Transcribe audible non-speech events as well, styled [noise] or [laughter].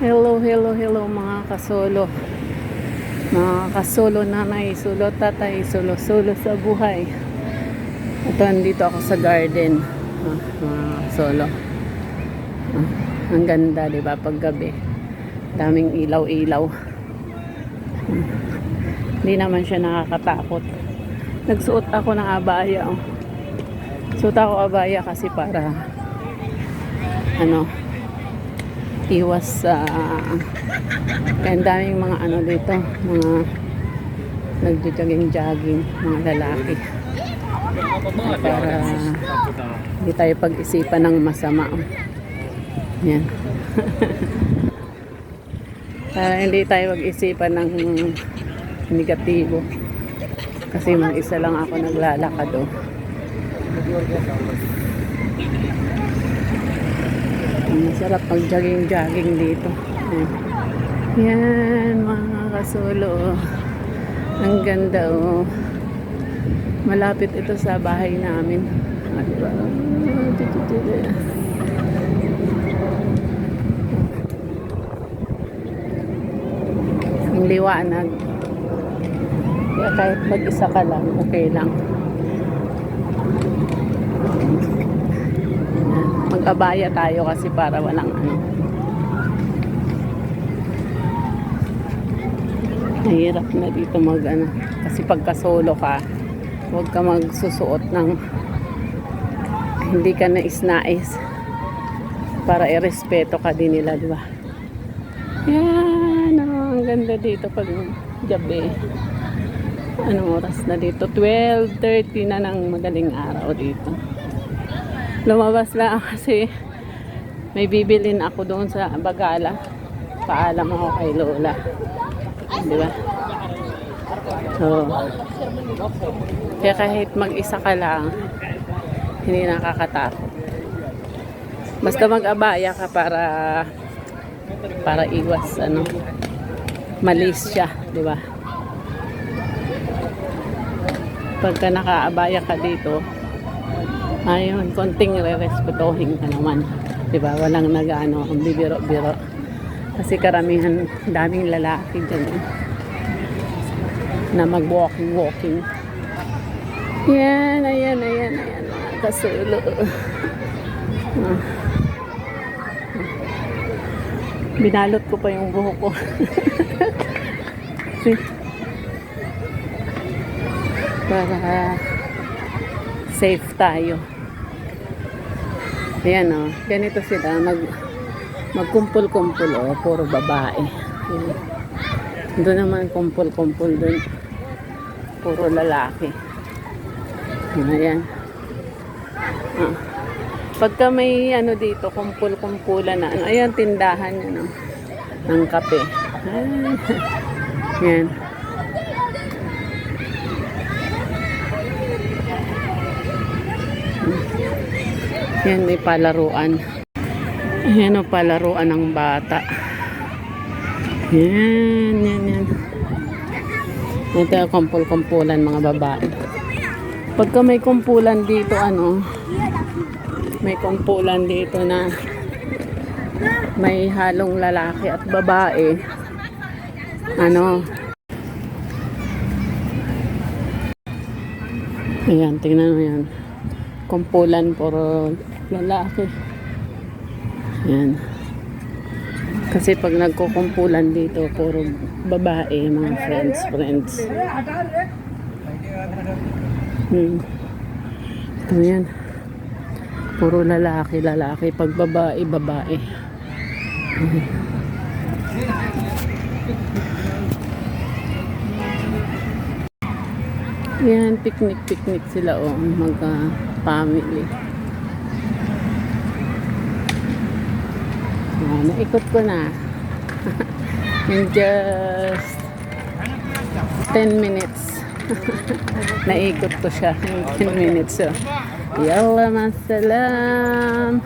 Hello, hello, hello mga kasolo. Mga kasolo nanay, sulo tatay, sulo sulo sa buhay. Ito, andito ako sa garden. Ah, mga kasolo. Ah, ang ganda, di ba, pag gabi. Daming ilaw-ilaw. Hindi naman siya nakakatakot. Nagsuot ako ng abaya. Oh. Suot ako abaya kasi para ano, iwas sa kaya ang daming mga ano dito mga nagjo-jogging-jogging mga lalaki. Para hindi tayo pag-isipan ng masama. Yan. [laughs] Para hindi tayo pag-isipan ng negatibo. Kasi mag-isa lang ako naglalakad oh. Masarap pag jogging-jogging dito. Yan, mga kasolo. Ang ganda, oh. Malapit ito sa bahay namin. Ah, diba? Ang liwanag. Kaya kahit mag-isa ka lang, okay lang. Mag-abaya tayo kasi para walang ano. Mahirap na dito mag ano. Kasi pagka solo ka, huwag ka magsusuot ng hindi ka nais-nais para irespeto ka din nila, di ba? Yan, oh, ang ganda dito pag gabi. Anong oras na dito? 12.30 na ng madaling araw dito. Lumabas lang kasi may bibilin ako doon sa Bagala. Paalam ako kay Lola. Di ba? So, kaya kahit mag-isa ka lang, hindi nakakatakot. Basta mag-abaya ka para para iwas ano malis siya, di ba? Pagka nakaabaya ka dito, ayun, konting re-respetuhin ka naman. Di ba? Walang nag-ano, bibiro-biro. Kasi karamihan, daming lalaki dyan eh, na mag-walking-walking. Yan, ayan, ayan, ayan. Kasulo. Binalot ko pa yung buhok ko. [laughs] See? Para safe tayo. Ayan o. Ganito sila. Mag, magkumpul-kumpul o. Puro babae. Ayan. Doon naman kumpul-kumpul doon. Puro lalaki. Ayan. Ah. Pagka may ano dito, kumpul-kumpulan na. Ano, ayan, tindahan ano, ng kape. [laughs] Ah. Yan. Yan, may palaruan. Yan o, palaruan ng bata. Yan, yan, yan. Ito kumpul-kumpulan mga babae. Pagka may kumpulan dito, ano, may kumpulan dito na may halong lalaki at babae. Ano, Ayan, tingnan mo yan. Kumpulan puro lalaki. Ayan. Kasi pag nagkukumpulan dito, puro babae, mga friends, friends. Hmm. Ito yan. Puro lalaki, lalaki. Pag babae, babae. Hmm. Yan, picnic-picnic sila oh, mag-family. Ah, naikot ko na. In just 10 minutes. [laughs] naikot ko siya in 10 minutes. So, yalla masalam.